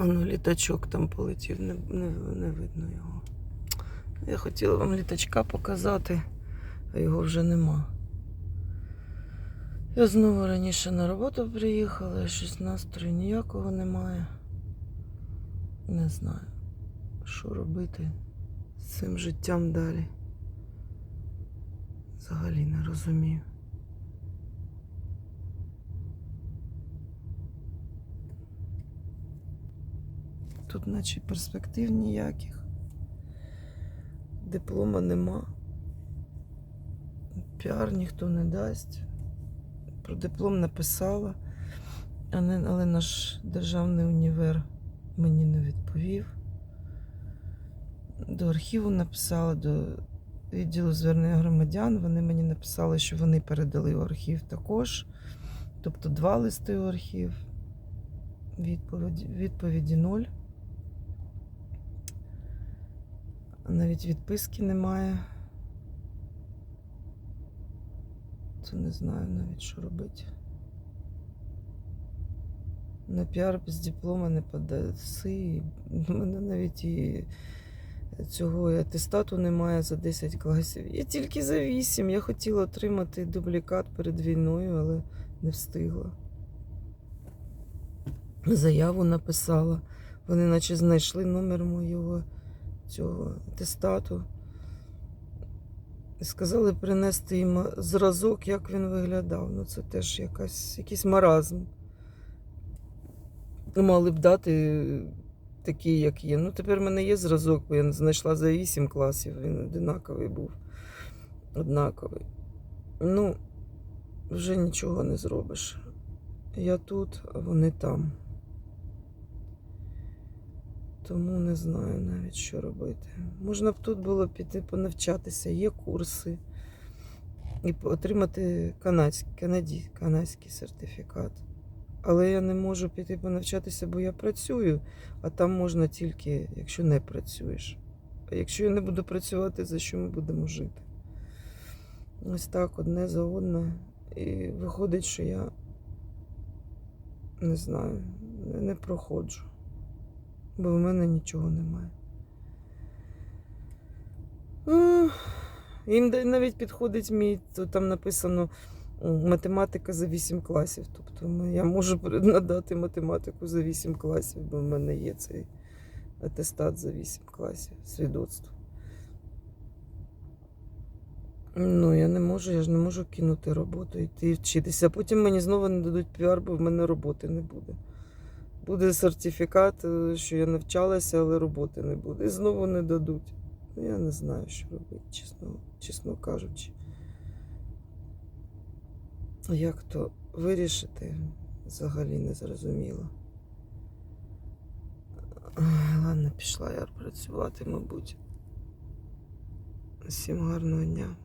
А ну, літачок там полетів, не, не, не видно його. Я хотіла вам літачка показати, а його вже нема. Я знову раніше на роботу приїхала, щось настрою ніякого немає. Не знаю, що робити з цим життям далі. Взагалі не розумію. Тут наче перспектив ніяких. Диплома нема. Піар ніхто не дасть. Про диплом написала, але наш державний універ мені не відповів. До архіву написала, до відділу звернення громадян. Вони мені написали, що вони передали в архів також. Тобто два листи у архів. Відповіді, відповіді ноль. Навіть відписки немає. Це не знаю навіть, що робити. На піар без диплома не подаси. У мене навіть і цього атестату немає за 10 класів. Я тільки за 8. Я хотіла отримати дублікат перед війною, але не встигла. Заяву написала. Вони наче знайшли номер моєго цього атестату. Сказали принести їм зразок, як він виглядав. Ну, це теж якась, якийсь маразм. Мали б дати такий, як є. Ну, тепер в мене є зразок, бо я знайшла за 8 класів, він одинаковий був. Однаковий. Ну, вже нічого не зробиш. Я тут, а вони там. Тому не знаю навіть, що робити. Можна б тут було піти понавчатися, є курси. І отримати канадський, канаді, канадський сертифікат. Але я не можу піти понавчатися, бо я працюю, а там можна тільки, якщо не працюєш. А якщо я не буду працювати, за що ми будемо жити? Ось так, одне за одне. І виходить, що я не знаю, не- проходжу бо в мене нічого немає. Ах, Їм навіть підходить мій, то там написано математика за 8 класів. Тобто я можу надати математику за 8 класів, бо в мене є цей атестат за 8 класів, свідоцтво. Ну, я не можу, я ж не можу кинути роботу, йти вчитися. А потім мені знову не дадуть піар, бо в мене роботи не буде. Буде сертифікат, е, що я навчалася, але роботи не буде. І знову не дадуть. Ну, Я не знаю, що робити, чесно, чесно кажучи. Як то вирішити, взагалі не зрозуміло. Ладно, пішла я працювати, мабуть. Всім гарного дня.